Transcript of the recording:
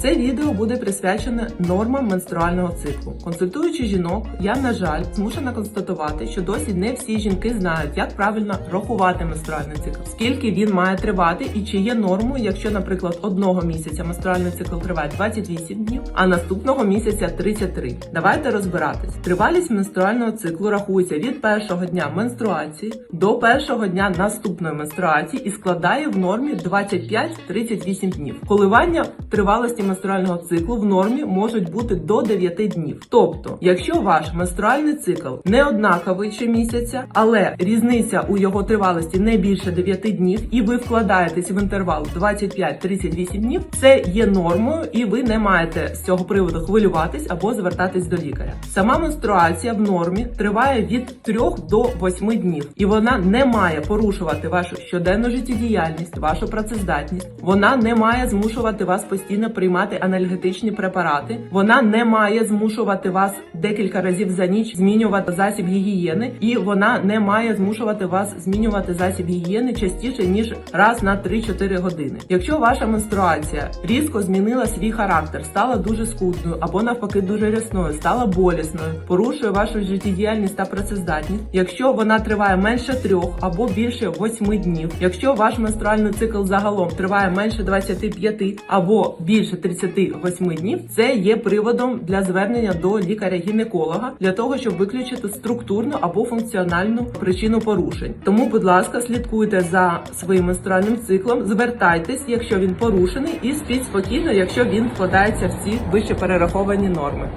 Це відео буде присвячене нормам менструального циклу. Консультуючи жінок, я на жаль змушена констатувати, що досі не всі жінки знають, як правильно рахувати менструальний цикл, скільки він має тривати і чи є нормою, якщо, наприклад, одного місяця менструальний цикл триває 28 днів, а наступного місяця 33. Давайте розбиратись. Тривалість менструального циклу рахується від першого дня менструації до першого дня наступної менструації і складає в нормі 25-38 днів. Коливання тривалості менструального циклу в нормі можуть бути до 9 днів. Тобто, якщо ваш менструальний цикл не однаковий щомісяця, але різниця у його тривалості не більше 9 днів, і ви вкладаєтесь в інтервал 25-38 днів, це є нормою, і ви не маєте з цього приводу хвилюватись або звертатись до лікаря. Сама менструація в нормі триває від 3 до 8 днів, і вона не має порушувати вашу щоденну життєдіяльність, вашу працездатність. Вона не має змушувати вас постійно приймати анальгетичні препарати. Вона не має змушувати вас декілька разів за ніч змінювати засіб гігієни, і вона не має змушувати вас змінювати засіб гігієни частіше ніж раз на 3-4 години. Якщо ваша менструація різко змінила свій характер, стала дуже скудною або навпаки дуже рясною, стала болісною, порушує вашу життєдіяльність та працездатність. Якщо вона триває менше трьох або більше 8 днів, якщо ваш менструальний цикл загалом триває менше 25 або більше 38 днів, це є приводом для звернення до лікаря-гінеколога для того, щоб виключити структурну або функціональну причину порушень. Тому, будь ласка, слідкуйте за своїм менструальним циклом, звертайтесь, якщо він порушений, і спіть спокійно, якщо він вкладається в ці вище перераховані норми.